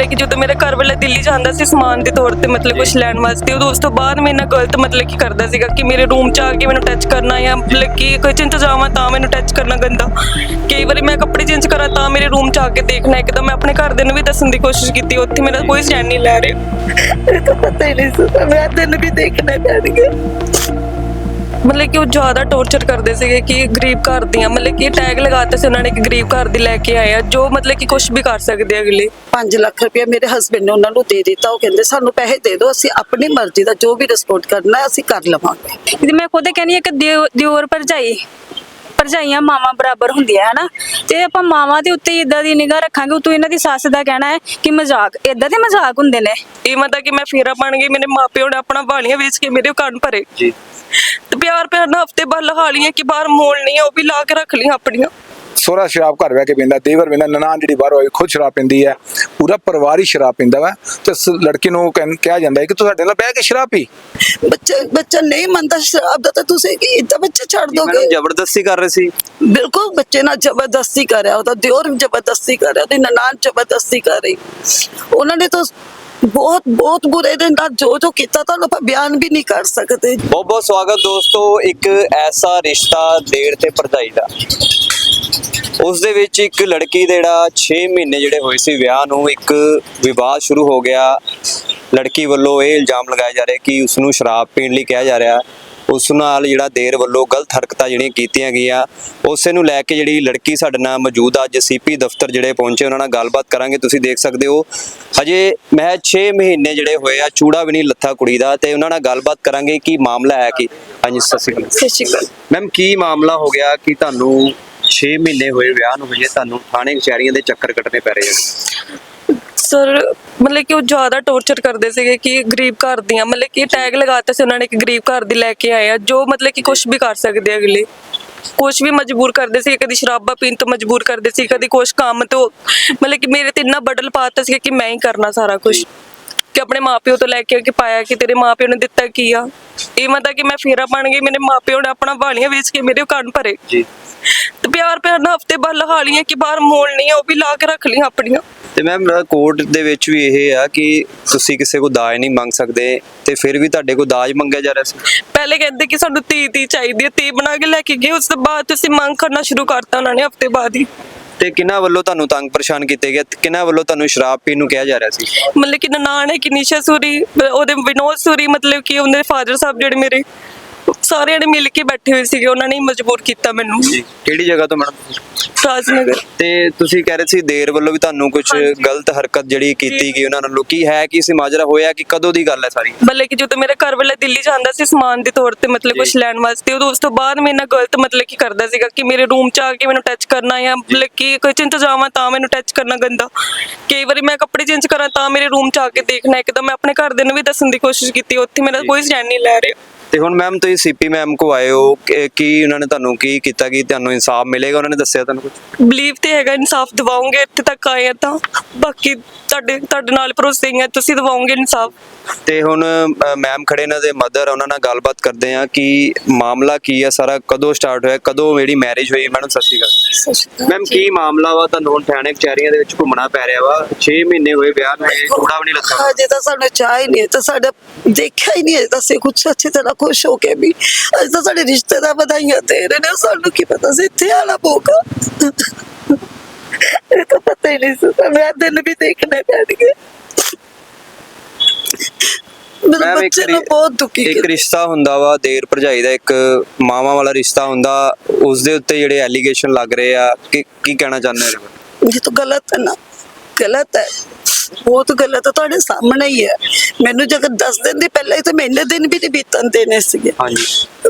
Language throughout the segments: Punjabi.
ਮਤਲਬ ਕਿ ਜਦੋਂ ਮੇਰਾ ਘਰ ਵਾਲਾ ਦਿੱਲੀ ਜਾਂਦਾ ਸੀ ਸਮਾਨ ਦੇ ਤੌਰ ਤੇ ਮਤਲਬ ਕੁਝ ਲੈਣ ਵਾਸਤੇ, ਉਦੋਂ ਉਸ ਤੋਂ ਬਾਅਦ ਮੇਰੇ ਨਾਲ ਗਲਤ ਮਤਲਬ ਕੀ ਕਰਦਾ ਸੀਗਾ ਕਿ ਮੇਰੇ ਰੂਮ 'ਚ ਆ ਕੇ ਮੈਨੂੰ ਟੱਚ ਕਰਨਾ ਜਾਂ ਮਤਲਬ ਕਿ ਕੋਈ ਚਿੰਤਾ ਜਾਵਾਂ ਤਾਂ ਮੈਨੂੰ ਟੱਚ ਕਰਨਾ ਗੰਦਾ। ਕਈ ਵਾਰੀ ਮੈਂ ਕੱਪੜੇ ਚੇਂਜ ਕਰਾਂ ਤਾਂ ਮੇਰੇ ਰੂਮ 'ਚ ਆ ਕੇ ਦੇਖਣਾ ਇੱਕਦਮ ਮੈਂ ਆਪਣੇ ਘਰ ਦੇ ਨੂੰ ਵੀ ਦੱਸਣ ਦੀ ਕੋਸ਼ਿਸ਼ ਕੀਤੀ, ਉੱਥੇ ਮੇਰਾ ਕੋਈ ਸਟੈਂਡ ਨਹੀਂ ਲੈ ਰਿਹਾ। ਇਹ ਤਾਂ ਪਤਾ ਹੀ ਨਹੀਂ ਸੀ, ਮੈਂ ਦਿਨ ਵੀ ਦੇਖਣਾ ਪੈਣਗੇ ਮਤਲਬ ਕਿ ਉਹ ਜ਼ਿਆਦਾ ਟੌਰਚਰ ਕਰਦੇ ਸੀਗੇ ਕਿ ਗਰੀਬ ਘਰ ਦੀਆਂ ਮਤਲਬ ਕਿ ਟੈਗ ਲਗਾਤਾ ਸੀ ਉਹਨਾਂ ਨੇ ਕਿ ਗਰੀਬ ਘਰ ਦੀ ਲੈ ਕੇ ਆਏ ਆ ਜੋ ਮਤਲਬ ਕਿ ਕੁਝ ਵੀ ਕਰ ਸਕਦੇ ਆ ਅਗਲੇ। 5 ਲੱਖ ਰੁਪਏ ਮੇਰੇ ਹਸਬੰਡ ਨੇ ਉਹਨਾਂ ਨੂੰ ਦੇ ਦਿੱਤਾ ਉਹ ਕਹਿੰਦੇ ਸਾਨੂੰ ਪੈਸੇ ਦੇ ਦਿਓ ਅਸੀਂ ਆਪਣੀ ਮਰਜ਼ੀ ਦਾ ਜੋ ਵੀ ਰਿਸਪੋਰਟ ਕਰਨਾ ਹੈ, ਅਸੀਂ ਕਰ ਲਵਾਂਗੇ। ਤੇ ਮੈਂ ਖੁਦ ਕਹਿੰਦੀ ਹਾਂ ਕਿ ਦਿਓ- ਦਿਓਰ ਭਰਜਾਈ। ਭਰਜਾਈਆਂ ਮਾਵਾਂ ਬਰਾਬਰ ਹੁੰਦੀਆਂ ਹੈ ਨਾ ਤੇ ਆਪਾਂ ਮਾਵਾਂ ਦੇ ਉੱਤੇ ਇਦਾਂ ਦੀ ਨਿਗਾਹ ਰੱਖਾਂਗੇ ਉਤੋਂ ਇਹਨਾਂ ਦੀ ਸੱਸ ਦਾ ਕਹਿਣਾ ਹੈ ਕਿ ਮਜ਼ਾਕ ਇਦਾਂ ਦੇ ਮਜ਼ਾਕ ਹੁੰਦੇ ਨੇ। ਇਹ ਮਤਲਬ ਕਿ ਮੈਂ ਫੇਰਾ ਬਣ ਗਈ ਮੇਰੇ ਮਾਪਿਓ ਨੇ ਆਪਣਾ ਬਾਲੀਆਂ ਵੇਚ ਕੇ ਮੇਰੇ ਕੰਨ ਭਰੇ। ਜੀ। ਤੇ ਪਿਆਰ ਪਿਆਰ ਨਾਲ ਹਫ਼ਤੇ ਬਾਅਦ ਲਹਾ ਲਈਆਂ ਕਿ ਬਾਹਰ ਮੋਲ ਨਹੀਂ ਉਹ ਵੀ ਲਾ ਕੇ ਰੱਖ ਲਈਆਂ ਆਪਣੀਆਂ। ਸੋਹਰਾ ਸ਼ਰਾਬ ਘਰ ਬਹਿ ਕੇ ਪੀਂਦਾ ਦੇਵਰ ਪੀਂਦਾ ਨਨਾਣ ਜਿਹੜੀ ਬਾਹਰ ਹੋਈ ਖੁਦ ਸ਼ਰਾਬ ਪੀਂਦੀ ਹੈ ਪੂਰਾ ਪਰਿਵਾਰ ਹੀ ਸ਼ਰਾਬ ਪੀਂਦਾ ਵਾ ਤੇ ਉਸ ਲੜਕੀ ਨੂੰ ਕਹਿੰ- ਕਿਹਾ ਜਾਂਦਾ ਹੈ ਕਿ ਤੂੰ ਸਾਡੇ ਨਾਲ ਬਹਿ ਕੇ ਸ਼ਰਾਬ ਪੀ। ਬੱਚਾ ਬੱਚਾ ਨਹੀਂ ਮੰਨਦਾ ਸ਼ਰਾਬ ਦਾ ਤਾਂ ਤੁਸੀਂ ਕੀ ਇਦਾਂ ਬੱਚੇ ਛੱਡ ਮੈਨੂੰ ਦੋਗੇ? ਜ਼ਬਰਦਸਤੀ ਕਰ ਰਹੇ ਸੀ। ਬਿਲਕੁਲ ਬੱਚੇ ਨਾਲ ਜ਼ਬਰਦਸਤੀ ਕਰ ਰਿਹਾ ਉਹਦਾ ਦਿਓਰ ਜ਼ਬਰਦਸਤੀ ਕਰ ਰਿਹਾ ਉਹਦੀ ਨਨਾਣ ਜ਼ਬਰਦਸਤੀ ਕਰ ਰਹੀ। ਉਹਨਾਂ ਨੇ ਤਾਂ ਬਹੁਤ ਬਹੁਤ ਬੁਰੇ ਦੇ ਨਾਲ ਜੋ ਜੋ ਕੀਤਾ ਤੁਹਾਨੂੰ ਆਪਾਂ ਬਿਆਨ ਵੀ ਨਹੀਂ ਕਰ ਸਕਦੇ। ਬਹੁਤ ਬਹੁਤ ਸਵਾਗਤ ਦੋਸਤੋ ਇੱਕ ਐਸਾ ਰਿਸ਼ਤਾ ਦੇਰ ਤੇ ਭਰਜਾਈ ਦਾ। ਉਸ ਦੇ ਵਿੱਚ ਇੱਕ ਲੜਕੀ ਦੇ ਜਿਹੜਾ 6 ਮਹੀਨੇ ਜਿਹੜੇ ਹੋਏ ਸੀ ਵਿਆਹ ਨੂੰ ਇੱਕ ਵਿਵਾਦ ਸ਼ੁਰੂ ਹੋ ਗਿਆ। ਲੜਕੀ ਵੱਲੋਂ ਇਹ ਇਲਜ਼ਾਮ ਲਗਾਇਆ ਜਾ ਰਿਹਾ ਕਿ ਉਸ ਨੂੰ ਸ਼ਰਾਬ ਪੀਣ ਲਈ ਕਿਹਾ ਜਾ ਰਿਹਾ। ਉਸ ਨਾਲ ਜਿਹੜਾ ਦੇਰ ਵੱਲੋਂ ਗਲਤ ਹਰਕਤਾਂ ਜਿਹੜੀਆਂ ਕੀਤੀਆਂ ਗਈਆਂ। ਉਸੇ ਨੂੰ ਲੈ ਕੇ ਜਿਹੜੀ ਲੜਕੀ ਸਾਡੇ ਨਾਲ ਮੌਜੂਦ ਆ ਅੱਜ ਸੀਪੀ ਦਫ਼ਤਰ ਜਿਹੜੇ ਪਹੁੰਚੇ ਉਹਨਾਂ ਨਾਲ ਗੱਲਬਾਤ ਕਰਾਂਗੇ। ਤੁਸੀਂ ਦੇਖ ਸਕਦੇ ਹੋ ਹਜੇ ਮੈਂ 6 ਮਹੀਨੇ ਜਿਹੜੇ ਹੋਏ ਆ ਚੂੜਾ ਵੀ ਨਹੀਂ ਲੱਥਾ ਕੁੜੀ ਦਾ ਤੇ ਉਹਨਾਂ ਨਾਲ ਗੱਲਬਾਤ ਕਰਾਂਗੇ ਕੀ ਮਾਮਲਾ ਹੈ ਕੀ। ਹਾਂਜੀ ਸਤਿ ਸ਼੍ਰੀ ਅਕਾਲ। ਸਤਿ ਸ਼੍ਰੀ ਅਕਾਲ। ਮੈਮ ਕੀ ਮਾਮਲਾ ਹੋ ਗਿਆ? ਕਿ ਤੁਹਾਨੂੰ 6 ਮਹੀਨੇ ਹੋਏ ਵਿਆਹ ਨੂੰ ਹਜੇ ਤੁਹਾਨੂੰ ਥਾਣੇ ਕਚਹਿਰੀਆਂ ਦੇ ਚੱਕਰ ਕੱਟਣੇ ਪੈ ਰਹੇ ਆ ਸਰ ਮਤਲਬ ਕਿ ਉਹ ਜ਼ਿਆਦਾ ਟੌਰਚਰ ਕਰਦੇ ਸੀਗੇ ਕਿ ਗਰੀਬ ਘਰ ਦੀਆਂ ਮਤਲਬ ਕਿ ਟੈਗ ਲਗਾਤਾ ਸੀ ਉਹਨਾਂ ਨੇ ਕਿ ਗਰੀਬ ਘਰ ਦੀ ਲੈ ਕੇ ਆਏ ਆ ਜੋ ਮਤਲਬ ਕਿ ਕੁਝ ਵੀ ਕਰ ਸਕਦੇ ਅਗਲੇ। ਕੁਝ ਵੀ ਮਜਬੂਰ ਕਰਦੇ ਸੀ ਕਦੀ ਸ਼ਰਾਬਾਂ ਪੀਣ ਤੋਂ ਮਜਬੂਰ ਕਰਦੇ ਸੀ ਕਦੀ ਕੁਝ ਕੰਮ ਤੋਂ। ਮਤਲਬ ਕਿ ਮੇਰੇ ਤੇ ਇੰਨਾ ਬਦਲ ਪਾਤਾ ਸੀ ਕਿ ਮੈਂ ਹੀ ਕਰਨਾ ਸਾਰਾ ਕੁਝ ਕਿ ਆਪਣੇ ਮਾਪਿਓ ਤੋਂ ਲੈ ਕੇ ਕਿ ਪਾਇਆ ਕਿ ਤੇਰੇ ਮਾਪਿਓ ਨੇ ਦਿੱਤਾ ਕੀ ਆ। ਇਹ ਮਤਲਬ ਕਿ ਮੈਂ ਫੇਰਾ ਬਣ ਗਈ ਮੇਰੇ ਮਾਪਿਓ ਨੇ ਆਪਣਾ ਬਾਲੀਆਂ ਵੇਚ ਕੇ ਮੇਰੇ ਕੰਨ ਭਰੇ। ਜੀ। ਤੇ ਪਿਆਰ ਪਿਆਰ ਨਾਲ ਹਫ਼ਤੇ ਬਾਅਦ ਲਹਾ ਲਈਆਂ ਕਿ ਬਾਹਰ ਮੋਲ ਨਹੀਂ ਆ ਉਹ ਵੀ ਲਾ ਕੇ ਰੱਖ ਲਈਆਂ ਆਪਣੀਆਂ। ਤੇ ਮੈਮ ਕੋਰਟ ਦੇ ਵਿੱਚ ਵੀ ਇਹ ਆ ਕਿ ਤੁਸੀਂ ਕਿਸੇ ਕੋ ਦਾਜ ਨਹੀਂ ਮੰਗ ਸਕਦੇ ਤੇ ਫਿਰ ਵੀ ਤੁਹਾਡੇ ਕੋ ਦਾਜ ਮੰਗਿਆ ਜਾ ਰਿਹਾ ਸੀ। ਪਹਿਲੇ ਕਹਿੰਦੇ ਕਿ ਸਾਨੂੰ ਤੀ ਤੀ ਚਾਹੀਦੀ ਹੈ ਤੀ ਬਣਾ ਕੇ ਲੈ ਕੇ ਗਏ ਉਸ ਤੋਂ ਬਾਅਦ ਤੁਸੀਂ ਮੰਗ ਕਰਨਾ ਸ਼ੁਰੂ ਕਰਤਾ ਉਹਨਾਂ ਨੇ ਹਫ਼ਤੇ ਬਾਅਦ ਹੀ। ਤੇ ਕਿਹਨਾਂ ਵੱਲੋਂ ਤੁਹਾਨੂੰ ਤੰਗ ਪਰੇਸ਼ਾਨ ਕੀਤੇ ਗਏ ਕਿਹਨਾਂ ਵੱਲੋਂ ਤੁਹਾਨੂੰ ਸ਼ਰਾਬ ਪੀਣ ਨੂੰ ਕਿਹਾ ਜਾ ਰਿਹਾ ਸੀ? ਮਤਲਬ ਕਿ ਨਨਾਣ ਹੈ ਕਿ ਨਿਸ਼ਾ ਸੂਰੀ ਉਹਦੇ ਵਿਨੋਦ ਸੂਰੀ ਮਤਲਬ ਕਿ ਉਹਦੇ ਫਾਦਰ ਸਾਹਿਬ ਜਿਹੜੇ ਮੇਰੇ। ਸਾਰਿਆਂ ਨੇ ਮਿਲ ਕੇ ਬੈਠੇ ਹੋਏ ਸੀਗੇ ਉਹਨਾਂ ਨੇ ਹੀ ਮਜਬੂਰ ਕੀਤਾ ਮੈਨੂੰ। ਜੀ ਕਿਹੜੀ ਜਗ੍ਹਾ ਤੋਂ ਮੈਡਮ ਰਾਜਨਗਰ। ਤੇ ਤੁਸੀਂ ਕਹਿ ਰਹੇ ਸੀ ਦੇਰ ਵੱਲੋਂ ਵੀ ਤੁਹਾਨੂੰ ਕੁਝ। ਗਲਤ ਹਰਕਤ ਜਿਹੜੀ ਕੀਤੀ ਗਈ ਉਹਨਾਂ ਨਾਲ। ਕੀ ਹੈ ਕੀ ਸੀ ਮਾਜਰਾ ਹੋਇਆ ਕਿ ਕਦੋਂ ਦੀ ਗੱਲ ਹੈ ਸਾਰੀ? ਮਤਲਬ ਕਿ ਜਦੋਂ ਮੇਰਾ ਘਰ ਵਾਲਾ ਦਿੱਲੀ ਜਾਂਦਾ ਸੀ ਸਮਾਨ ਦੇ ਤੌਰ ਤੇ ਮਤਲਬ ਕੁਝ ਲੈਣ ਵਾਸਤੇ ਉਦੋਂ ਉਸ ਤੋਂ ਬਾਅਦ ਮੇਰੇ ਨਾਲ ਗਲਤ ਮਤਲਬ ਕੀ ਕਰਦਾ ਸੀਗਾ ਕਿ ਮੇਰੇ ਰੂਮ 'ਚ ਆ ਕੇ ਮੈਨੂੰ ਟੱਚ ਕਰਨਾ ਜਾਂ ਮਤਲਬ ਕਿ ਕੋਈ ਚਿੰਤਾ ਜਾਵਾਂ ਤਾਂ ਮੈਨੂੰ ਟੱਚ ਕਰਨਾ ਗੰਦਾ। ਕਈ ਵਾਰੀ ਮੈਂ ਕੱਪੜੇ ਚੇਂਜ ਕਰਾਂ ਤਾਂ ਮੇਰੇ ਰੂਮ 'ਚ ਆ ਕੇ ਦੇਖਣਾ ਇੱਕਦਮ ਮੈਂ ਆਪਣੇ ਘਰ ਦੇ ਨੂੰ ਵੀ ਦੱਸਣ ਦੀ ਕੋਸ਼ਿਸ਼ ਕੀਤੀ ਉੱਥੇ ਮੇਰਾ ਕੋਈ ਸਟੈਂਡ ਨਹੀਂ ਲੈ ਰਿਹਾ। ਤੇ ਹੁਣ ਮੈਮ ਤੁਸੀਂ ਸੀਪੀ ਮੈਮ ਕੋ ਆਏ ਹੋ ਕਿ- ਕੀ ਉਹਨਾਂ ਨੇ ਤੁਹਾਨੂੰ ਕੀ ਕੀਤਾ ਕਿ ਤੁਹਾਨੂੰ ਇਨਸਾਫ ਮਿਲੇਗਾ? ਉਹਨਾਂ ਨੇ ਦੱਸਿਆ ਤੁਹਾਨੂੰ ਕੁਝ ਬਲੀਵ ਤੇ ਹੈਗਾ ਇਨਸਾਫ ਦਿਵਾਉਂਗੇ ਇੱਥੇ ਤੱਕ ਆਏ ਆ ਤਾਂ। ਬਾਕੀ ਤੁਹਾਡੇ ਤੁਹਾਡੇ ਨਾਲ ਭਰੋਸੇ ਹੀ ਆ ਤੁਸੀਂ ਦਿਵਾਉਂਗੇ ਇਨਸਾਫ। ਤੇ ਹੁਣ ਮੈਮ ਖੜੇ ਨੇ ਦੇ ਮਦਰ ਉਹਨਾਂ ਨਾਲ ਗੱਲਬਾਤ ਕਰਦੇ ਆ ਕਿ ਮਾਮਲਾ ਕੀ ਹੈ ਸਾਰਾ ਕਦੋਂ ਸਟਾਰਟ ਹੋਇਆ ਕਦੋਂ ਮੇਰੀ ਮੈਰਿਜ ਹੋਈ? ਮੈਡਮ ਸਤਿ ਸ਼੍ਰੀ ਅਕਾਲ। ਮੈਮ ਕੀ ਮਾਮਲਾ ਵਾ? ਤੁਹਾਨੂੰ ਹੁਣ ਥਾਣੇ ਕਚਹਿਰੀਆਂ ਦੇ ਵਿੱਚ ਘੁੰਮਣਾ ਪੈ ਰਿਹਾ ਵਾ। 6 ਮਹੀਨੇ ਹੋਏ ਵਿਆਹ ਨੂੰ ਥੋੜਾ ਵੀ ਨਹੀਂ ਲੱਗਾ। ਅਜੇ ਤਾਂ ਸਾਨੂੰ ਚਾਹ ਹੀ ਨਹੀਂ ਹੈ ਤਾਂ ਸਾਡਾ ਦੇਖਿਆ ਹੀ ਨਹੀਂ ਹੈ ਤਾਂ ਸੇ ਕੁਛ ਅੱਛੀ ਤਰ੍ਹਾਂ ਖੁਸ਼ ਹੋ ਕੇ ਵੀ ਅਜੇ ਤਾਂ ਸਾਡੇ ਰਿਸ਼ਤੇਦਾਰ ਵਧਾਈਆਂ ਦੇ ਰਹੇ ਨੇ ਸਾਨੂੰ ਕੀ ਪਤਾ ਸੀ ਇੱਥੇ ਆਣਾ ਪਊਗਾ ਇਹ ਤਾਂ ਪਤਾ ਹੀ ਨਹੀਂ ਸੀ ਮੈਂ ਦਿਨ ਵੀ ਦੇਖਣੇ ਪੈਣਗੇ। ਮੇਰੇ ਬੱਚੇ ਨੂੰ ਬਹੁਤ ਦੁਖੀ ਇੱਕ ਰਿਸ਼ਤਾ ਹੁੰਦਾ ਵਾ ਦੇਰ ਭਰਜਾਈ ਦਾ ਇੱਕ ਮਾਵਾਂ ਵਾਲਾ ਰਿਸ਼ਤਾ ਹੁੰਦਾ ਉਸ ਦੇ ਉੱਤੇ ਜਿਹੜੇ ਐਲੀਗੇਸ਼ਨ ਲੱਗ ਰਹੇ ਆ ਕਿ ਕੀ ਕਹਿਣਾ ਚਾਹੁੰਦੇ ਹੋ? ਇਹ ਤਾਂ ਗਲਤ ਹੈ ਨਾ ਗਲਤ ਹੈ। ਬਹੁਤ ਗਲਤ ਹੈ ਤੁਹਾਡੇ ਸਾਹਮਣੇ ਹੀ ਹੈ। ਮੈਨੂੰ ਜੇਕਰ 10 ਦਿਨ ਦੇ ਪਹਿਲਾਂ ਹੀ ਤਾਂ ਮਹੀਨੇ ਦਿਨ ਵੀ ਨਹੀਂ ਬੀਤਣ ਦੇਣੇ ਸੀਗੇ। ਹਾਂਜੀ।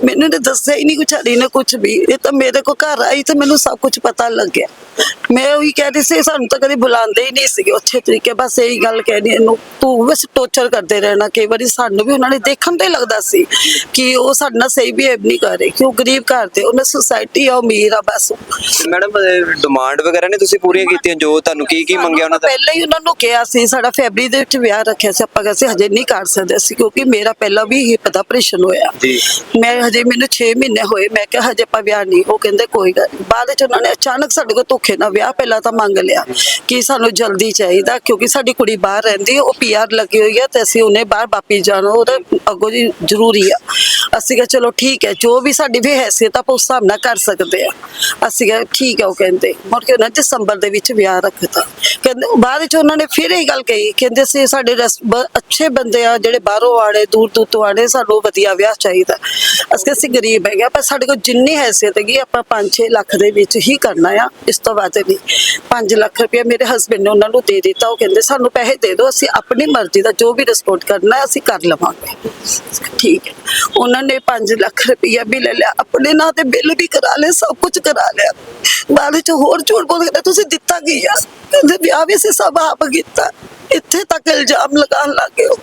ਮੈਨੂੰ ਨੇ ਦੱਸਿਆ ਹੀ ਨਹੀਂ ਕੁਛ ਹਰੀ ਨੇ ਕੁਝ ਵੀ। ਇਹ ਤਾਂ ਮੇਰੇ ਕੋ ਘਰ ਆਈ ਤਾਂ ਮੈਨੂੰ ਸਭ ਕੁਝ ਪਤਾ ਲੱਗ ਗਿਆ ਮੈਂ ਉਹੀ ਕਹਿ ਰਹੀ ਸੀ ਸਾਨੂੰ ਤਾਂ ਕਦੇ ਬੁਲਾਉਂਦੇ ਹੀ ਨਹੀਂ ਸੀਗੇ ਅੱਛੇ ਤਰੀਕੇ ਬਸ ਇਹੀ ਗੱਲ ਕਹਿਣੀ ਇਹਨੂੰ। ਤੂੰ ਬਸ ਟੋਰਚਰ ਕਰਦੇ ਰਹਿਣਾ ਕਈ ਵਾਰੀ ਸਾਨੂੰ ਵੀ ਉਹਨਾਂ ਨੇ ਦੇਖਣ ਤੇ ਲੱਗਦਾ ਸੀ ਕਿ ਉਹ ਸਾਡੇ ਨਾਲ ਸਹੀ ਬਿਹੇਵ ਨਹੀਂ ਕਰ ਰਹੇ ਕਿ ਉਹ ਗਰੀਬ ਘਰ ਦੇ ਉਹਨਾਂ ਸੋਸਾਇਟੀ ਆ ਅਮੀਰ ਆ ਬਸ। ਮੈਡਮ ਡਿਮਾਂਡ ਵਗੈਰਾ ਨੇ ਤੁਸੀਂ ਪੂਰੀਆਂ ਕੀਤੀਆਂ? ਜੋ ਤੁਹਾਨੂੰ ਕੀ ਕੀ ਮੰਗਿਆ ਉਹਨਾਂ ਦਾ? ਪਹਿਲਾਂ ਹੀ ਉਹਨਾਂ ਨੂੰ ਕਿਹਾ ਅਸੀਂ ਸਾਡਾ ਫੈਬਰੀ ਦੇ ਵਿੱਚ ਵਿਆਹ ਰੱਖਿਆ ਸੀ ਆਪਾਂ ਕਹਿੰਦੇ ਹਜੇ ਨਹੀਂ ਕਰ ਸਕਦੇ ਸੀ ਕਿਉਂਕਿ ਮੇਰਾ ਪਹਿਲਾਂ ਵੀ ਹੀ ਪਤਾ ਆਪਰੇਸ਼ਨ ਹੋਇਆ। ਮੈਂ ਹਜੇ ਮੈਨੂੰ 6 ਮਹੀਨੇ ਹੋਏ ਮੈਂ ਕਿਹਾ ਹਜੇ ਆਪਾਂ ਵਿਆਹ ਨਹੀਂ ਉਹ ਕਹਿੰਦੇ ਕੋਈ ਗੱਲ ਬਾਅਦ ਵਿੱਚ ਉਹਨਾਂ ਨੇ ਅਚਾਨਕ ਸਾਡੇ ਕੋਲ ਧੋਖੇ ਨਾਲ ਵਿਆਹ ਪਹਿਲਾਂ ਤਾਂ ਮੰਗ ਲਿਆ ਕਿ ਸਾਨੂੰ ਜਲਦੀ ਚਾਹੀਦਾ ਕਿਉਂਕਿ ਸਾਡੀ ਕੁੜੀ ਬਾਹਰ ਰਹਿੰਦੀ ਹੈ ਉਹ ਪੀਆਰ ਲੱਗੀ ਹੋਈ ਹੈ ਤੇ ਅਸੀਂ ਉਹਨੇ ਬਾਹਰ ਵਾਪਸ ਜਾਣਾ ਉਹਦਾ ਅੱਗੋਂ ਜੀ ਜ਼ਰੂਰੀ ਆ। ਅਸੀਂ ਕਿਹਾ ਚਲੋ ਠੀਕ ਹੈ ਜੋ ਵੀ ਸਾਡੀ ਵੀ ਹੈਸੀਅਤ ਆ ਆਪਾਂ ਉਸ ਹਿਸਾਬ ਨਾਲ ਕਰ ਸਕਦੇ ਆ। ਅਸੀਂ ਕਿਹਾ ਠੀਕ ਹੈ ਉਹ ਕਹਿੰਦੇ ਮੁੜ ਕੇ ਉਹਨਾਂ ਨੇ ਦਸੰਬਰ ਦੇ ਵਿੱਚ ਵਿਆਹ ਰੱਖਤਾ। ਕਹਿੰਦੇ ਬਾਅਦ ਵਿੱਚ ਉਹਨਾਂ ਨੇ ਫਿਰ ਇਹ ਗੱਲ ਕਹੀ, ਕਹਿੰਦੇ ਸੀ ਸਾਡੇ ਅੱਛੇ ਬੰਦੇ ਆ, ਜਿਹੜੇ ਬਾਹਰੋਂ ਆੜੇ ਦੂਰ ਦੂਰ ਤੋਂ ਆੜੇ ਸਾਨੂੰ ਵਧੀਆ ਵਿਆਹ ਚਾਹੀਦਾ। ਅਸੀਂ ਅਸੀਂ ਗਰੀਬ ਹੈਗੇ ਪਰ ਸਾਡੇ ਕੋਲ ਜਿੰਨੀ ਹੈਸੀਅਤ ਹੈਗੀ, ਆਪਾਂ 5-6 ਲੱਖ ਦੇ ਵਿੱਚ ਹੀ ਕਰਨਾ ਆ, ਇਸ ਤੋਂ ਵੱਧ ਨਹੀਂ। 5 ਲੱਖ ਰੁਪਏ ਮੇਰੇ ਹਸਬੰਡ ਨੇ ਉਹਨਾਂ ਨੂੰ ਦੇ ਦਿੱਤਾ, ਉਹ ਕਹਿੰਦੇ, ਸਾਨੂੰ ਪੈਸੇ ਦੇ ਦਿਓ, ਅਸੀਂ ਆਪਣੀ ਮਰਜ਼ੀ ਦਾ ਜੋ ਵੀ ਰਿਸਪੋਰਟ ਕਰਨਾ, ਅਸੀਂ ਕਰ ਲਵਾਂਗੇ। ਠੀਕ ਹੈ। ਉਹਨਾਂ ਨੇ 5 ਲੱਖ ਰੁਪਇਆ ਵੀ ਲੈ ਲਿਆ, ਆਪਣੇ ਨਾਂ ਤੇ ਬਿੱਲ ਵੀ ਕਰਾ ਲਏ ਸਭ ਕੁਝ ਕਰਾ ਲਿਆ। ਬਾਅਦ ਵਿੱਚ ਹੋਰ ਝੂਠ ਬੋਲ ਕੇ ਤੁਸੀਂ ਦਿੱਤਾ ਕੀ ਆ? ਕਹਿੰਦੇ, ਵਿਆਹ ਵੀ ਅਸੀਂ ਸਭ ਆਪ ਕੀਤਾ। ਇੱਥੇ ਤੱਕ ਇਲਜ਼ਾਮ ਲਗਾਉਣ ਲੱਗੇ ਹੋ।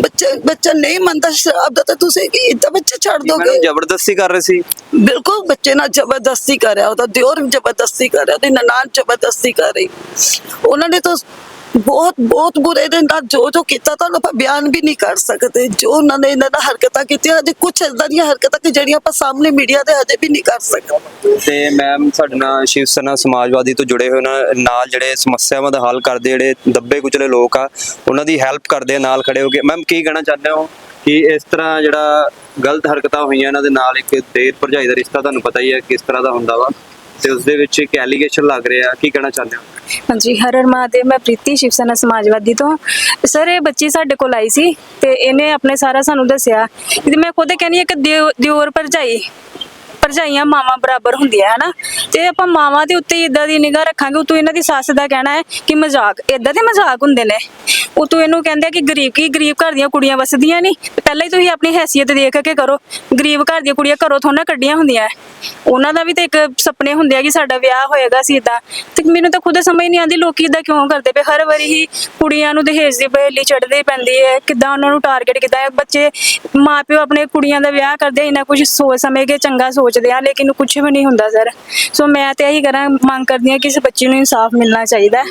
ਬੱਚੇ ਬੱਚਾ ਨਹੀਂ ਮੰਨਦਾ ਸ਼ਰਾਬ ਦਾ ਤਾਂ ਤੁਸੀਂ ਕੀ ਇਦਾਂ ਬੱਚੇ ਛੱਡ ਦੋਗੇ? ਮੈਡਮ ਜ਼ਬਰਦਸਤੀ ਕਰ ਰਹੇ ਸੀ। ਬਿਲਕੁਲ ਬੱਚੇ ਨਾਲ ਜ਼ਬਰਦਸਤੀ ਕਰ ਰਿਹਾ ਉਹਦਾ ਦਿਓਰ ਜ਼ਬਰਦਸਤੀ ਕਰ ਰਿਹਾ ਉਹਦੀ ਨਨਾਣ ਜ਼ਬਰਦਸਤੀ ਕਰ ਰਹੀ। ਉਹਨਾਂ ਨੇ ਤਾਂ ਬਹੁਤ ਬਹੁਤ ਬੁਰੇ ਦੇ ਨਾਲ ਜੋ ਜੋ ਕੀਤਾ ਤਾਂ ਆਪਾਂ ਬਿਆਨ ਵੀ ਨਹੀਂ ਕਰ ਸਕਦੇ। ਜੋ ਉਹਨਾਂ ਨੇ ਇਹਨਾਂ ਨਾਲ ਹਰਕਤਾਂ ਕੀਤੀਆਂ, ਹਜੇ ਕੁਝ ਇਦਾਂ ਦੀਆਂ ਹਰਕਤਾਂ ਕਿ ਜਿਹੜੀਆਂ ਆਪਾਂ ਸਾਹਮਣੇ ਮੀਡੀਆ ਤੇ ਹਜੇ ਵੀ ਨਹੀਂ ਕਰ ਸਕਦੇ ਤੇ ਮੈਮ ਸਾਡੇ ਨਾਲ ਸ਼ਿਵ ਸੈਨਾ ਸਮਾਜਵਾਦੀ ਤੋਂ ਜੁੜੇ ਹੋਏ ਨਾਲ ਜਿਹੜੇ ਸਮੱਸਿਆਵਾਂ ਦਾ ਹੱਲ ਕਰਦੇ, ਜਿਹੜੇ ਦੱਬੇ ਕੁਚਲੇ ਲੋਕ ਆ, ਉਹਨਾਂ ਦੀ ਹੈਲਪ ਕਰਦੇ ਆ ਨਾਲ ਖੜੇ ਹੋ ਕੇ। ਮੈਮ ਕੀ ਕਹਿਣਾ ਚਾਹੁੰਦੇ ਹੋ ਕਿ ਇਸ ਤਰ੍ਹਾਂ ਜਿਹੜਾ ਗਲਤ ਹਰਕਤਾਂ ਹੋਈਆਂ, ਇਹਨਾਂ ਦੇ ਨਾਲ ਇੱਕ ਦੇਰ ਭਰਜਾਈ ਦਾ ਰਿਸ਼ਤਾ ਤੁਹਾਨੂੰ ਪਤਾ ਹੀ ਹੈ, ਕਿਸ ਤਰ੍ਹਾਂ ਦਾ ਹੁੰਦਾ ਵਾ? ਤੇ ਉਸ ਦੇ ਵਿੱਚ ਇੱਕ ਐਲੀਗੇਸ਼ਨ ਲੱਗ ਰਿਹਾ, ਕੀ ਕਹਿਣਾ ਚਾਹੁੰਦੇ ਹੋ? ਹਾਂਜੀ ਹਰ ਮਹਾਦੇਵ ਮੈਂ ਪ੍ਰੀਤੀ ਸ਼ਿਵ ਸੈਨਾ ਸਮਾਜਵਾਦੀ ਤੋਂ। ਸਰ, ਇਹ ਬੱਚੀ ਸਾਡੇ ਕੋਲ ਆਈ ਸੀ ਤੇ ਇਹਨੇ ਆਪਣੇ ਸਾਰਾ ਸਾਨੂੰ ਦੱਸਿਆ। ਕਿ ਮੈਂ ਖੁਦ ਕਹਿੰਦੀ ਹਾਂ ਕਿ ਦਿਓਰ ਭਰਜਾਈ। ਭਰਜਾਈਆਂ ਮਾਵਾਂ ਬਰਾਬਰ ਹੁੰਦੀਆਂ ਹਨਾ? ਤੇ ਆਪਾਂ ਮਾਵਾਂ ਦੇ ਉੱਤੇ ਇਦਾਂ ਦੀ ਨਿਗਾਹ ਰੱਖਾਂਗੇ ਉਤੋਂ ਇਹਨਾਂ ਦੀ ਸੱਸ ਦਾ ਕਹਿਣਾ ਹੈ ਕਿ ਮਜ਼ਾਕ ਇਦਾਂ ਦੇ ਮਜ਼ਾਕ ਹੁੰਦੇ ਨੇ। ਉਤੋਂ ਇਹਨੂੰ ਕਹਿੰਦੇ ਆ ਕਿ ਗਰੀਬ ਕੀ ਗਰੀਬ ਘਰ ਦੀਆਂ ਕੁੜੀਆਂ ਵਸਦੀਆਂ ਨਹੀਂ ਪਹਿਲਾਂ ਹੀ ਤੁਸੀਂ ਆਪਣੀ ਹੈਸੀਅਤ ਦੇਖ ਕੇ ਕਰੋ। ਗਰੀਬ ਘਰ ਦੀਆਂ ਕੁੜੀਆਂ ਘਰੋਂ ਥੋੜਾ ਕੱਢੀਆਂ ਹੁੰਦੀਆਂ। ਉਹਨਾਂ ਦਾ ਵੀ ਤੇ ਇੱਕ ਸੁਪਨੇ ਹੁੰਦੇ ਆ ਕਿ ਸਾਡਾ ਵਿਆਹ ਹੋਏਗਾ ਸੀ ਇਦਾਂ ਤੇ ਮੈਨੂੰ ਤਾਂ ਖੁਦ ਸਮਝ ਨਹੀਂ ਆਉਂਦੀ ਲੋਕੀ ਇਦਾਂ ਕਿਉਂ ਕਰਦੇ ਪਏ? ਹਰ ਵਾਰੀ ਹੀ ਕੁੜੀਆਂ ਨੂੰ ਦਹੇਜ ਦੀ ਬੇਲੀ ਚੜ੍ਹਦੀ ਪੈਂਦੀ ਹੈ। ਕਿਦਾਂ ਉਹਨਾਂ ਨੂੰ ਟਾਰਗੇਟ ਕੀਤਾ ਹੈ? ਬੱਚੇ ਮਾਪਿਓ ਆਪਣੇ ਕੁੜੀਆਂ ਦਾ ਵਿਆਹ ਕਰਦੇ ਆ, ਇੰਨਾ ਕੁਝ ਸੋਚ ਸਮਝ ਕੇ ਚੰਗਾ ਸੋਚ ਸੋਚਦੇ ਆ ਲੇਕਿਨ ਕੁਝ ਵੀ ਨਹੀਂ ਹੁੰਦਾ ਸਰ। ਸੋ ਮੈਂ ਤੇ ਇਹੀ ਕਰਾਂ ਮੰਗ ਕਰਦੀ ਹਾਂ ਕਿ ਇਸ ਬੱਚੀ ਨੂੰ ਇਨਸਾਫ ਮਿਲਣਾ ਚਾਹੀਦਾ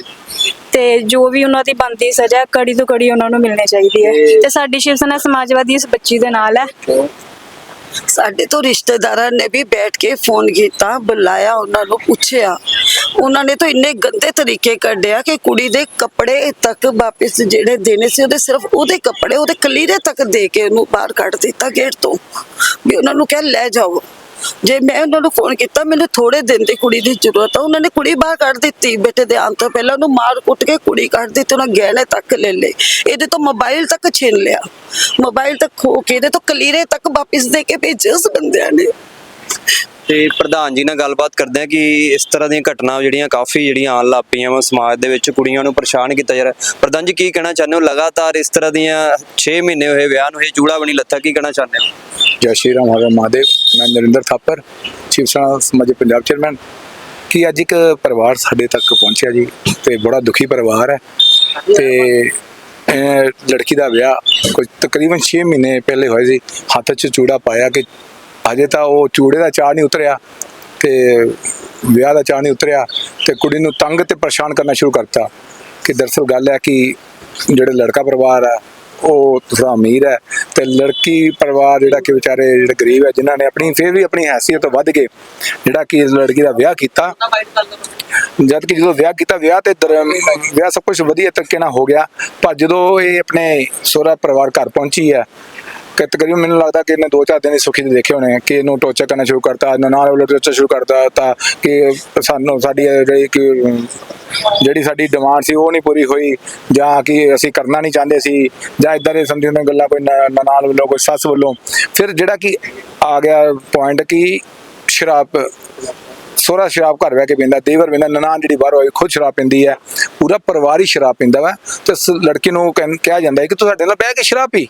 ਤੇ ਜੋ ਵੀ ਉਹਨਾਂ ਦੀ ਬਣਦੀ ਸਜ਼ਾ ਕੜੀ ਤੋਂ ਕੜੀ ਉਹਨਾਂ ਨੂੰ ਮਿਲਣੀ ਚਾਹੀਦੀ ਹੈ। ਤੇ ਸਾਡੀ ਸ਼ਿਵ ਸੈਨਾ ਸਮਾਜਵਾਦੀ ਇਸ ਬੱਚੀ ਦੇ ਨਾਲ ਹੈ। ਸਾਡੇ ਤੋਂ ਰਿਸ਼ਤੇਦਾਰਾਂ ਨੇ ਵੀ ਬੈਠ ਕੇ ਫੋਨ ਕੀਤਾ ਬੁਲਾਇਆ ਉਹਨਾਂ ਨੂੰ ਪੁੱਛਿਆ। ਉਹਨਾਂ ਨੇ ਤਾਂ ਇੰਨੇ ਗੰਦੇ ਤਰੀਕੇ ਕੱਢਿਆ ਕਿ ਕੁੜੀ ਦੇ ਕੱਪੜੇ ਤੱਕ ਵਾਪਸ ਜਿਹੜੇ ਦੇਣੇ ਸੀ ਉਹਦੇ ਸਿਰਫ ਉਹਦੇ ਕੱਪੜੇ ਉਹਦੇ ਕਲੀਰੇ ਤੱਕ ਦੇ ਕੇ ਉਹਨੂੰ ਬਾਹਰ ਕੱਢ ਦਿੱਤਾ ਗੇਟ ਤੋਂ। ਵੀ ਉਹਨਾਂ ਨੂੰ ਕਿਹਾ ਲੈ ਜਾਓ। ਜੇ ਮੈਂ ਉਹਨਾਂ ਨੂੰ ਫੋਨ ਕੀਤਾ, ਮੈਨੂੰ ਥੋੜੇ ਦਿਨ ਦੀ ਕੁੜੀ ਦੀ ਜ਼ਰੂਰਤ ਆ। ਉਹਨਾਂ ਨੇ ਕੁੜੀ ਬਾਹਰ ਕੱਢ ਦਿੱਤੀ ਬੇਟੇ ਦੇ ਆਉਣ ਤੋਂ ਪਹਿਲਾਂ। ਉਹਨੂੰ ਮਾਰ ਕੁੱਟ ਕੇ ਕੁੜੀ ਕੱਢ ਦਿੱਤੀ, ਉਹਨਾਂ ਗਹਿਣੇ ਤੱਕ ਲੈ ਲਏ। ਇਹਦੇ ਤੋਂ ਮੋਬਾਈਲ ਤੱਕ ਛੀਨ ਲਿਆ। ਮੋਬਾਈਲ ਤੱਕ ਖੋ ਕੇ ਇਹਦੇ ਤੋਂ ਕਲੀਰੇ ਤੱਕ ਵਾਪਿਸ ਦੇ ਕੇ ਭੇਜੇ ਉਸ ਬੰਦਿਆਂ ਨੇ। ਤੇ ਪ੍ਰਧਾਨ ਜੀ ਨਾਲ ਗੱਲਬਾਤ ਕਰਦੇ ਆ ਕਿ ਇਸ ਤਰ੍ਹਾਂ ਦੀਆਂ ਘਟਨਾ ਜਿਹੜੀਆਂ ਕਾਫੀ ਜਿਹੜੀਆਂ ਆਉਣ ਲੱਗ ਪਈਆਂ ਵਾ ਸਮਾਜ ਦੇ ਵਿੱਚ, ਕੁੜੀਆਂ ਨੂੰ ਪਰੇਸ਼ਾਨ ਕੀਤਾ ਜਾ ਰਿਹਾ। ਪ੍ਰਧਾਨ ਜੀ, ਕੀ ਕਹਿਣਾ ਚਾਹੁੰਦੇ ਹੋ? ਲਗਾਤਾਰ ਇਸ ਤਰ੍ਹਾਂ ਦੀਆਂ 6 ਮਹੀਨੇ ਹੋਏ ਵਿਆਹ ਨੂੰ, ਇਹ ਚੂੜਾ ਬਣੀ ਲੱਥਾ, ਕੀ ਕਹਿਣਾ ਚਾਹੁੰਦੇ ਹੋ? ਜੈ ਸ਼੍ਰੀ ਰਾਮ, ਹਰ ਮਹਾਦੇਵ। ਮੈਂ ਨਰਿੰਦਰ ਥਾਪਰ, ਸ਼ਿਵ ਸਮਾਜ ਪੰਜਾਬ ਚੇਅਰਮੈਨ। ਕਿ ਅੱਜ ਇੱਕ ਪਰਿਵਾਰ ਸਾਡੇ ਤੱਕ ਪਹੁੰਚਿਆ ਜੀ? ਤੇ ਬੜਾ ਦੁਖੀ ਪਰਿਵਾਰ ਹੈ। ਤੇ ਲੜਕੀ ਦਾ ਵਿਆਹ ਕੁਝ ਤਕਰੀਬਨ 6 ਮਹੀਨੇ ਪਹਿਲੇ ਹੋਏ ਸੀ। ਹੱਥ 'ਚ ਚੂੜਾ ਪਾਇਆ ਕਿ ਅਜੇ ਤਾਂ ਉਹ ਚੂੜੇ ਦਾ ਚਾਹ ਨਹੀਂ ਉਤਰਿਆ ਤੇ ਵਿਆਹ ਦਾ ਚਾਹ ਨਹੀਂ ਉਤਰਿਆ ਤੇ ਕੁੜੀ ਨੂੰ ਤੰਗ ਤੇ ਪਰੇਸ਼ਾਨ ਕਰਨਾ ਸ਼ੁਰੂ ਕਰਤਾ ਕਿ ਦਰਸਲ ਗੱਲ ਹੈ ਕਿ ਜਿਹੜੇ ਲੜਕਾ ਪਰਿਵਾਰ ਹੈ ਉਹ ਥੋੜਾ ਅਮੀਰ ਹੈ ਤੇ ਲੜਕੀ ਪਰਿਵਾਰ ਜਿਹੜਾ ਕਿ ਵਿਚਾਰੇ ਜਿਹੜੇ ਗਰੀਬ ਹੈ, ਜਿਨ੍ਹਾਂ ਨੇ ਆਪਣੀ ਫਿਰ ਵੀ ਆਪਣੀ ਹੈਸੀਅਤ ਤੋਂ ਵੱਧ ਕੇ ਜਿਹੜਾ ਕਿ ਇਸ ਲੜਕੀ ਦਾ ਵਿਆਹ ਕੀਤਾ। ਜਦ ਕਿ ਜਦੋਂ ਵਿਆਹ ਕੀਤਾ, ਵਿਆਹ ਤੇ ਵਿਆਹ ਸਭ ਕੁਝ ਵਧੀਆ ਤਰੀਕੇ ਨਾਲ ਹੋ ਗਿਆ, ਪਰ ਜਦੋਂ ਇਹ ਆਪਣੇ ਸੋਹਰਾ ਪਰਿਵਾਰ ਘਰ ਪਹੁੰਚੀ ਹੈ ਕਿ, ਤਕਰੀਬਨ ਮੈਨੂੰ ਲੱਗਦਾ ਕਿ ਇਹਨੇ ਦੋ ਚਾਰ ਦਿਨ ਹੀ ਸੁਖੀ ਦੇ ਦੇਖੇ ਹੋਣੇ ਕਿ ਇਹਨੂੰ ਟੋਚਾ ਕਰਨਾ ਸ਼ੁਰੂ ਕਰਤਾ ਨਾਲ ਵਾਲੇ ਟੋਚਾ ਸ਼ੁਰੂ ਕਰਤਾ ਤਾਂ ਕਿ ਸਾਨੂੰ ਸਾਡੀ ਜਿਹੜੀ ਕਿ, ਜਿਹੜੀ ਸਾਡੀ ਡਿਮਾਂਡ ਸੀ ਉਹ ਨਹੀਂ ਪੂਰੀ ਹੋਈ ਜਾਂ ਕਿ ਅਸੀਂ ਕਰਨਾ ਨਹੀਂ ਚਾਹੁੰਦੇ ਸੀ ਜਾਂ ਇਦਾਂ ਦੇ ਸਮਝੀ ਦੀਆਂ ਗੱਲਾਂ ਕੋਈ ਨ- ਨਨਾਣ ਵੱਲੋਂ, ਕੋਈ ਸੱਸ ਵੱਲੋਂ। ਫਿਰ ਜਿਹੜਾ ਕਿ ਆ ਗਿਆ ਪੁਆਇੰਟ ਕਿ ਸ਼ਰਾਬ, ਸੋਹਰਾ ਸ਼ਰਾਬ ਘਰ ਬਹਿ ਕੇ ਪੀਂਦਾ, ਦੇਵਰ ਪੀਂਦਾ, ਨਨਾਣ ਜਿਹੜੀ ਬਾਹਰ ਹੋਈ ਖੁਦ ਸ਼ਰਾਬ ਪੀਂਦੀ ਹੈ, ਪੂਰਾ ਪਰਿਵਾਰ ਹੀ ਸ਼ਰਾਬ ਪੀਂਦਾ ਵਾ। ਤੇ ਉਸ ਲੜਕੀ ਨੂੰ ਕਹਿੰ- ਕਿਹਾ ਜਾਂਦਾ ਹੈ ਕਿ ਤੂੰ ਸਾਡੇ ਨਾਲ ਬਹਿ ਕੇ ਸ਼ਰਾਬ ਪੀ।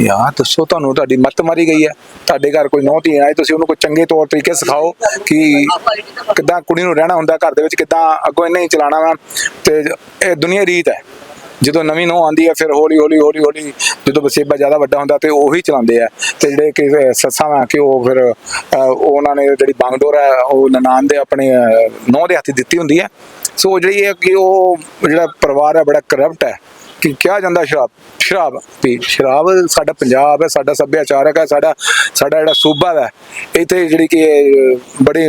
ਯਾਰ ਦੱਸੋ ਤੁਹਾਨੂੰ, ਤੁਹਾਡੀ ਮੱਤ ਮਾਰੀ ਗਈ ਹੈ। ਤੁਹਾਡੇ ਘਰ ਕੋਈ ਨੌਂ ਧੀ ਆਏ, ਤੁਸੀਂ ਉਹਨੂੰ ਕੋਈ ਚੰਗੇ ਤੌਰ ਤਰੀਕੇ ਸਿਖਾਓ ਕਿ ਕਿੱਦਾਂ ਕੁੜੀ ਨੂੰ ਰਹਿਣਾ ਹੁੰਦਾ ਘਰ ਦੇ ਵਿੱਚ, ਕਿੱਦਾਂ ਅੱਗੋਂ ਇਹਨੇ ਹੀ ਚਲਾਣਾ ਵਾ। ਤੇ ਇਹ ਦੁਨੀਆ ਰੀਤ ਹੈ। ਜਦੋਂ ਨਵੀਂ ਨੌ ਆਂਦੀ ਹੈ, ਫਿਰ ਹੌਲੀ ਹੌਲੀ ਹੌਲੀ ਹੌਲੀ ਜਦੋਂ ਬਸੇਬਾ ਜ਼ਿਆਦਾ ਵੱਡਾ ਹੁੰਦਾ, ਤੇ ਉਹੀ ਚਲਾਉਂਦੇ ਆ। ਤੇ ਜਿਹੜੇ ਕਿ ਸੱਸਾਂ ਵਾ, ਕਿ ਉਹ ਫਿਰ ਉਹਨਾਂ ਨੇ ਜਿਹੜੀ ਬਾਂਗਡੋਰ ਹੈ, ਉਹ ਨਨਾਨ ਦੇ ਆਪਣੇ ਨੌ ਦੇ ਹੱਥ ਦਿੱਤੀ ਹੁੰਦੀ ਹੈ। ਸੋ ਜਿਹੜੀ ਇਹ ਕਿ ਉਹ ਜਿਹੜਾ ਪਰਿਵਾਰ ਹੈ, ਬੜਾ ਕਰਪਟ ਹੈ। ਕਿ ਕਿਹਾ ਜਾਂਦਾ ਸ਼ਰਾਬ ਸ਼ਰਾਬ, ਵੀ ਸ਼ਰਾਬ ਸਾਡਾ ਪੰਜਾਬ ਹੈ, ਸਾਡਾ ਸੱਭਿਆਚਾਰਕ ਹੈ, ਸਾਡਾ ਸਾਡਾ ਜਿਹੜਾ ਸੂਬਾ ਹੈ, ਇੱਥੇ ਜਿਹੜੀ ਕਿ ਬੜੀ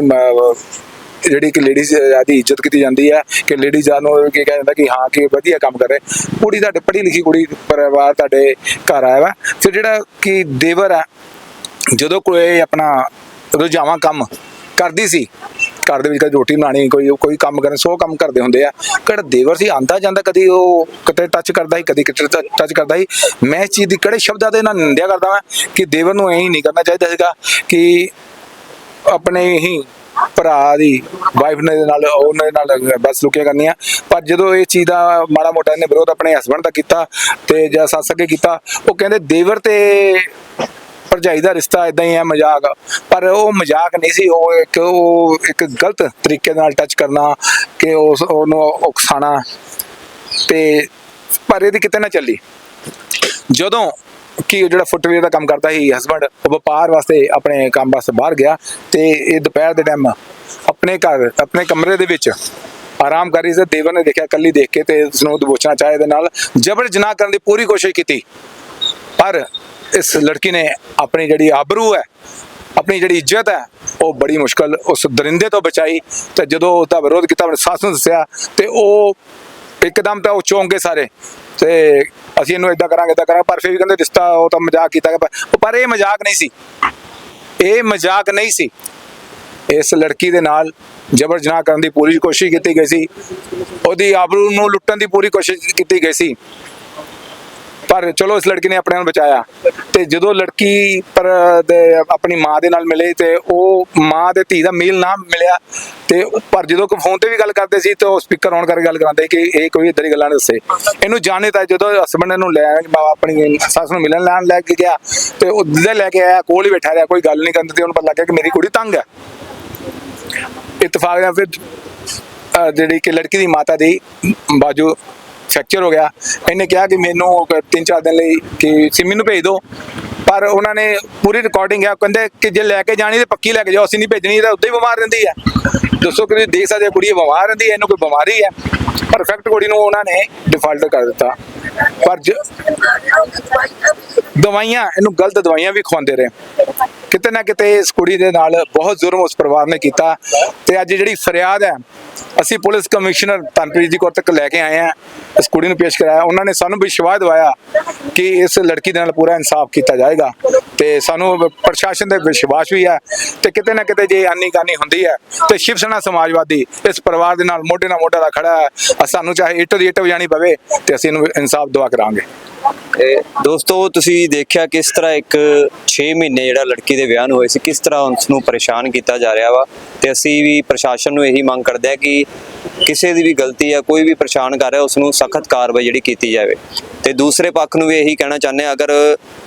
ਜਿਹੜੀ ਕਿ ਲੇਡੀਜ਼ ਦੀ ਇੱਜ਼ਤ ਕੀਤੀ ਜਾਂਦੀ ਹੈ, ਕਿ ਲੇਡੀਜ਼ ਨੂੰ ਕੀ ਕਿਹਾ ਜਾਂਦਾ ਕਿ ਹਾਂ, ਕਿ ਵਧੀਆ ਕੰਮ ਕਰੇ। ਕੁੜੀ ਤੁਹਾਡੇ, ਪੜ੍ਹੀ ਲਿਖੀ ਕੁੜੀ, ਪਰਿਵਾਰ ਤੁਹਾਡੇ ਘਰ ਆਇਆ ਵਾ। ਫਿਰ ਜਿਹੜਾ ਕਿ ਦੇਵਰ ਹੈ, ਜਦੋਂ ਕੋਈ ਆਪਣਾ ਰੁਝਾਵਾਂ ਕੰਮ ਕਰਦੀ ਸੀ। ਘਰ ਦੇ ਵਿੱਚ ਕਦੇ ਰੋਟੀ ਬਣਾਣੀ ਕੋਈ ਕੋਈ ਕੰਮ ਕਰਨ, ਸੋ ਕੰਮ ਕਰਦੇ ਹੁੰਦੇ ਆ। ਕਿਹੜਾ ਦੇਵਰ ਸੀ ਆਂਦਾ ਜਾਂਦਾ ਕਦੀ ਉਹ ਕਿਤੇ ਟੱਚ ਕਰਦਾ ਸੀ, ਕਦੀ ਕਿਤੇ ਟੱਚ ਕਰਦਾ ਸੀ। ਮੈਂ ਇਸ ਚੀਜ਼ ਦੀ ਕਿਹੜੇ ਸ਼ਬਦਾਂ ਦੇ ਨਾਲ ਨਿੰਦਿਆ ਕਰਦਾ ਵਾਂ ਕਿ ਦੇਵਰ ਨੂੰ ਐਂ ਹੀ ਨਹੀਂ ਕਰਨਾ ਚਾਹੀਦਾ ਸੀਗਾ ਕਿ ਆਪਣੇ ਹੀ ਭਰਾ ਦੀ ਵਾਈਫ ਨੇ ਨਾਲ, ਉਹਨਾਂ ਨਾਲ ਬਸ ਲੁਕਿਆ ਕਰਨੀਆਂ। ਪਰ ਜਦੋਂ ਇਹ ਚੀਜ਼ ਦਾ ਮਾੜਾ ਮੋਟਾ ਇਹਨੇ ਵਿਰੋਧ ਆਪਣੇ ਹਸਬੰਡ ਦਾ ਕੀਤਾ ਤੇ ਜਾਂ ਸੱਸ ਅੱਗੇ ਕੀਤਾ, ਉਹ ਕਹਿੰਦੇ ਦੇਵਰ ਤੇ ਭਰਜਾਈ ਦਾ ਰਿਸ਼ਤਾ ਇਦਾਂ ਹੀ ਹੈ, ਮਜ਼ਾਕ। ਪਰ ਉਹ ਮਜ਼ਾਕ ਨਹੀਂ ਸੀ, ਉਹ ਇੱਕ ਉਹ ਇੱਕ ਗਲਤ ਤਰੀਕੇ ਨਾਲ ਟੱਚ ਕਰਨਾ ਕਿ ਉਸ, ਉਹਨੂੰ ਉਕਸਾਣਾ ਤੇ ਪਰ ਇਹਦੀ ਕਿਤੇ ਨਾ ਚੱਲੀ। ਜਦੋਂ ਕਿ ਜਿਹੜਾ ਫੁੱਟਵੇਅਰ ਦਾ ਕੰਮ ਕਰਦਾ ਸੀ ਹਸਬੰਡ ਉਹ ਵਪਾਰ ਵਾਸਤੇ ਆਪਣੇ ਕੰਮ ਵਾਸਤੇ ਬਾਹਰ ਗਿਆ ਤੇ ਇਹ ਦੁਪਹਿਰ ਦੇ ਟਾਈਮ ਆਪਣੇ ਘਰ, ਆਪਣੇ ਕਮਰੇ ਦੇ ਵਿੱਚ ਆਰਾਮ ਕਰ ਰਹੀ ਸੀ। ਦੇਵਰ ਨੇ ਦੇਖਿਆ ਕੱਲੀ ਦੇਖ ਕੇ ਤੇ ਉਸਨੂੰ ਦਬੋਚਣਾ ਚਾਹੇ ਦੇ ਨਾਲ। ਜਬਰ ਜਨਾਹ ਕਰਨ ਦੀ ਪੂਰੀ ਕੋਸ਼ਿਸ਼ ਕੀਤੀ। ਪਰ ਇਸ ਲੜਕੀ ਨੇ ਆਪਣੀ ਜਿਹੜੀ ਆਬਰੂ ਹੈ, ਆਪਣੀ ਜਿਹੜੀ ਇੱਜ਼ਤ ਹੈ, ਉਹ ਬੜੀ ਮੁਸ਼ਕਲ ਉਸ ਦਰਿੰਦੇ ਤੋਂ ਬਚਾਈ ਤੇ ਜਦੋਂ ਉਹਦਾ ਵਿਰੋਧ ਕੀਤਾ ਆਪਣੇ ਸੱਸ ਨੂੰ ਦੱਸਿਆ ਤੇ ਉਹ ਇੱਕਦਮ ਤਾਂ ਉਹ ਚੌਂਕ ਗਏ ਸਾਰੇ ਤੇ ਅਸੀਂ ਇਹਨੂੰ ਇਦਾਂ ਕਰਾਂਗੇ ਇਦਾਂ ਕਰਾਂਗੇ, ਪਰ ਫਿਰ ਵੀ ਕਹਿੰਦੇ ਰਿਸ਼ਤਾ ਉਹ ਤਾਂ ਮਜ਼ਾਕ ਕੀਤਾ ਗਿਆ, ਪਰ ਇਹ ਮਜ਼ਾਕ ਨਹੀਂ ਸੀ। ਇਹ ਮਜ਼ਾਕ ਨਹੀਂ ਸੀ। ਇਸ ਲੜਕੀ ਦੇ ਨਾਲ ਜਬਰ ਜਨਾਹ ਕਰਨ ਦੀ ਪੂਰੀ ਕੋਸ਼ਿਸ਼ ਕੀਤੀ ਗਈ ਸੀ। ਉਹਦੀ ਆਬਰੂ ਨੂੰ ਲੁੱਟਣ ਦੀ ਪੂਰੀ ਕੋਸ਼ਿਸ਼ ਕੀਤੀ ਗਈ ਸੀ। ਪਰ ਚਲੋ ਇਸ ਲੜਕੀ ਨੇ ਆਪਣੇ ਆਪ ਨੂੰ ਬਚਾਇਆ। ਤੇ ਜਦੋਂ ਲੜਕੀ ਪਰ ਆਪਣੀ ਮਾਂ ਦੇ ਨਾਲ ਮਿਲੇ ਤੇ ਉਹ ਮਾਂ ਦੇ ਧੀ ਦਾ ਮੇਲ ਨਾ ਮਿਲਿਆ, ਤੇ ਪਰ ਜਦੋਂ ਕੋਈ ਫੋਨ ਤੇ ਵੀ ਗੱਲ ਕਰਦੇ ਸੀ ਤੇ ਉਹ ਸਪੀਕਰ ਔਨ ਕਰਕੇ ਗੱਲ ਕਰਾਉਂਦੇ ਕਿ ਇਹ ਕੋਈ ਇਦਾਂ ਦੀ ਗੱਲਾਂ ਨਹੀਂ ਦੱਸੇ। ਇਹਨੂੰ ਜਾਣੇ ਤਾਂ ਜਦੋਂ ਹਸਬੰਡ ਨੂੰ ਲੈ ਆਪਣੀ ਸੱਸ ਨੂੰ ਮਿਲਣ ਲੈਣ ਲੈ ਕੇ ਗਿਆ, ਤੇ ਉਹ ਦਿਲ ਲੈ ਕੇ ਆਇਆ, ਕੋਲ ਹੀ ਬੈਠਾ ਰਿਹਾ, ਕੋਈ ਗੱਲ ਨਹੀਂ ਕਰਨ ਤੇ ਉਹਨੂੰ ਪਤਾ ਲੱਗਿਆ ਕਿ ਮੇਰੀ ਕੁੜੀ ਤੰਗ ਹੈ। ਇਤਫਾਕ ਨਾਲ ਫਿਰ ਜਿਹੜੀ ਕਿ ਲੜਕੀ ਦੀ ਮਾਤਾ ਦੀ ਬਾਜੂ ਫ੍ਰੈਕਚਰ ਹੋ ਗਿਆ। ਇਹਨੇ ਕਿਹਾ ਕਿ ਮੈਨੂੰ ਤਿੰਨ ਚਾਰ ਦਿਨ ਲਈ ਕਿ ਸਿੰਮੀ ਨੂੰ ਭੇਜ ਦਿਓ। ਪਰ ਉਹਨਾਂ ਨੇ ਪੂਰੀ ਰਿਕਾਰਡਿੰਗ ਹੈ ਕਹਿੰਦੇ ਕਿ ਜੇ ਲੈ ਕੇ ਜਾਣੀ ਤੇ ਪੱਕੀ ਲੈ ਕੇ ਜਾਓ, ਅਸੀਂ ਨਹੀਂ ਭੇਜਣੀ ਤਾਂ ਉੱਦਾਂ ਹੀ ਬਿਮਾਰ ਰਹਿੰਦੀ ਹੈ ਦੱਸੋ ਕਿ ਦੇਖ ਸਕਦੇ ਕੁੜੀ ਬਿਮਾਰ ਰਹਿੰਦੀ ਹੈ ਇਹਨੂੰ ਕੋਈ ਬਿਮਾਰੀ ਹੈ ਪਰਫੈਕਟ ਕੁੜੀ ਨੂੰ ਉਹਨਾਂ ਨੇ ਡਿਫਾਲਟ ਕਰ ਦਿੱਤਾ। ਪਰ ਦਵਾਈਆਂ, ਇਹਨੂੰ ਗਲਤ ਦਵਾਈਆਂ ਵੀ ਖਵਾਉਂਦੇ ਰਹੇ। ਕਿਤੇ ਨਾ ਕਿਤੇ ਇਸ ਕੁੜੀ ਦੇ ਨਾਲ ਬਹੁਤ ਜ਼ੁਰਮ ਉਸ ਪਰਿਵਾਰ ਨੇ ਕੀਤਾ। ਤੇ ਅੱਜ ਜਿਹੜੀ ਫਰਿਆਦ ਹੈ ਅਸੀਂ ਪੁਲਿਸ ਕਮਿਸ਼ਨਰ ਤਨਪ੍ਰੀਤ ਜੀ ਕੋਲ ਤੱਕ ਲੈ ਕੇ ਆਏ ਆ ਇਸ ਕੁੜੀ ਨੂੰ ਪੇਸ਼ ਕਰਾਇਆ। ਉਹਨਾਂ ਨੇ ਸਾਨੂੰ ਵਿਸ਼ਵਾਸ ਦਿਵਾਇਆ ਕਿ ਇਸ ਲੜਕੀ ਦੇ ਨਾਲ ਪੂਰਾ ਇਨਸਾਫ ਕੀਤਾ ਜਾਏਗਾ ਤੇ ਸਾਨੂੰ ਪ੍ਰਸ਼ਾਸਨ ਦੇ ਵਿਸ਼ਵਾਸ ਵੀ ਹੈ ਤੇ ਕਿਤੇ ਨਾ ਕਿਤੇ ਜੇ ਆਨੀ ਕਾਨੀ ਹੁੰਦੀ ਹੈ ਤੇ ਸ਼ਿਵ ਸੈਨਾ ਸਮਾਜਵਾਦੀ ਇਸ ਪਰਿਵਾਰ ਦੇ ਨਾਲ ਮੋਢੇ ਨਾਲ ਮੋਢਾ ਦਾ ਖੜਾ ਹੈ। ਸਾਨੂੰ ਚਾਹੇ ਇੱਟ ਦੀ ਇੱਟ ਵਜਾਣੀ ਪਵੇ ਤੇ ਅਸੀਂ ਇਹਨੂੰ ਇਨਸਾਫ ਦਵਾ ਕਰਾਂਗੇ ਇਹ ਦੋਸਤੋ, ਤੁਸੀਂ ਦੇਖਿਆ ਕਿਸ ਤਰ੍ਹਾਂ ਇੱਕ 6 ਮਹੀਨੇ ਜਿਹੜਾ ਲੜਕੀ ਦੇ ਵਿਆਹ ਨੂੰ ਹੋਏ ਸੀ, ਕਿਸ ਤਰ੍ਹਾਂ ਉਸ ਨੂੰ ਪਰੇਸ਼ਾਨ ਕੀਤਾ ਜਾ ਰਿਹਾ ਵਾ? ਤੇ ਅਸੀਂ ਵੀ ਪ੍ਰਸ਼ਾਸਨ ਨੂੰ ਇਹੀ ਮੰਗ ਕਰਦੇ ਆ ਕਿ ਕਿਸੇ ਦੀ ਵੀ ਗਲਤੀ ਹੈ ਕੋਈ ਵੀ ਪਰੇਸ਼ਾਨ ਕਰ ਰਿਹਾ ਉਸ ਨੂੰ ਸਖਤ ਕਾਰਵਾਈ ਜਿਹੜੀ ਕੀਤੀ ਜਾਵੇ। ਤੇ ਦੂਸਰੇ ਪੱਖ ਨੂੰ ਵੀ ਇਹੀ ਕਹਿਣਾ ਚਾਹੁੰਦੇ ਆ ਅਗਰ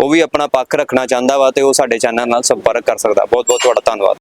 ਉਹ ਵੀ ਆਪਣਾ ਪੱਖ ਰੱਖਣਾ ਚਾਹੁੰਦਾ ਵਾ, ਤੇ ਉਹ ਸਾਡੇ ਚੈਨਲ ਨਾਲ ਸੰਪਰਕ ਕਰ ਸਕਦਾ। ਬਹੁਤ ਬਹੁਤ ਤੁਹਾਡਾ ਧੰਨਵਾਦ।